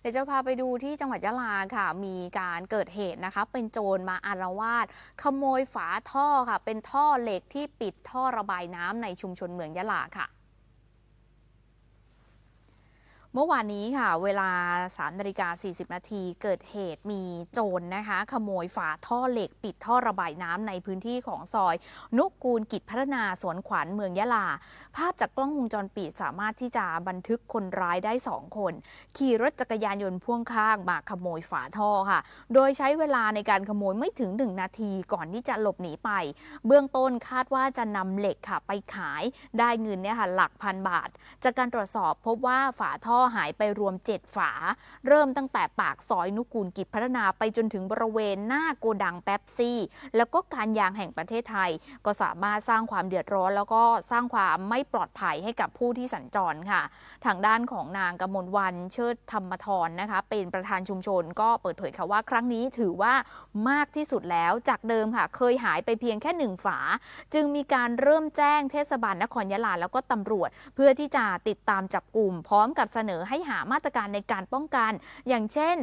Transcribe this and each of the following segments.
เดี๋ยวจะพาไปดูที่จังหวัดยะลาค่ะ มีการเกิดเหตุนะคะ เป็นโจรมาอารวาสขโมยฝาท่อค่ะ เป็นท่อเหล็กที่ปิดท่อระบายน้ำในชุมชนเมืองยะลาค่ะ เมื่อวานนี้ค่ะ เวลา3นาฬิกา40 นาทีเกิดเหตุมีโจรนะคะ ขโมยฝาท่อเหล็กปิดท่อระบายน้ำในพื้นที่ของซอย นุกูลกิจพัฒนาสวนขวัญเมืองยะลา ภาพจากกล้องวงจรปิดสามารถที่จะบันทึกคนร้ายได้ 2 คน ขี่รถจักรยานยนต์พ่วงข้างมาขโมยฝาท่อค่ะ โดยใช้เวลาในการขโมยไม่ถึง 1 นาทีก่อนที่จะหลบหนีไป เบื้องต้นคาดว่าจะนำเหล็กค่ะไปขายได้เงินเนี่ยค่ะหลักพันบาท จากการตรวจสอบพบว่าฝาท่อหายไปรวม 7 ฝา เริ่มตั้งแต่ปากซอยนุกูลกิจพัฒนาไปจนถึงบริเวณหน้าโกดังแป๊บซี่ แล้วก็การยางแห่งประเทศไทย ก็สามารถสร้างความเดือดร้อน แล้วก็สร้างความไม่ปลอดภัยให้กับผู้ที่สัญจรค่ะ ทางด้านของนางกมลวันเชิดธรรมทรนะคะ เป็นประธานชุมชนก็เปิดเผยค่ะว่าครั้งนี้ถือว่ามากที่สุดแล้วจากเดิมค่ะ เคยหายไปเพียงแค่หนึ่งฝา จึงมีการเริ่มแจ้งเทศบาลนครยะลาแล้วก็ตำรวจ เพื่อที่จะติดตามจับกลุ่มพร้อมกับเสนนอให้หามาตรการในการป้องกัน อย่างเช่น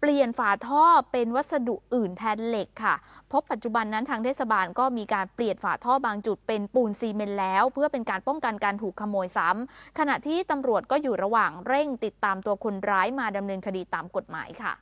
เปลี่ยนฝาท่อเป็นวัสดุอื่นแทนเหล็กค่ะ พบปัจจุบันนั้นทางเทศบาลก็มีการเปลี่ยนฝาท่อบางจุดเป็นปูนซีเมนต์แล้ว เพื่อเป็นการป้องกันการถูกขโมยซ้ำขณะที่ตำรวจก็อยู่ระหว่างเร่งติดตามตัวคนร้ายมาดำเนินคดีตามกฎหมายค่ะ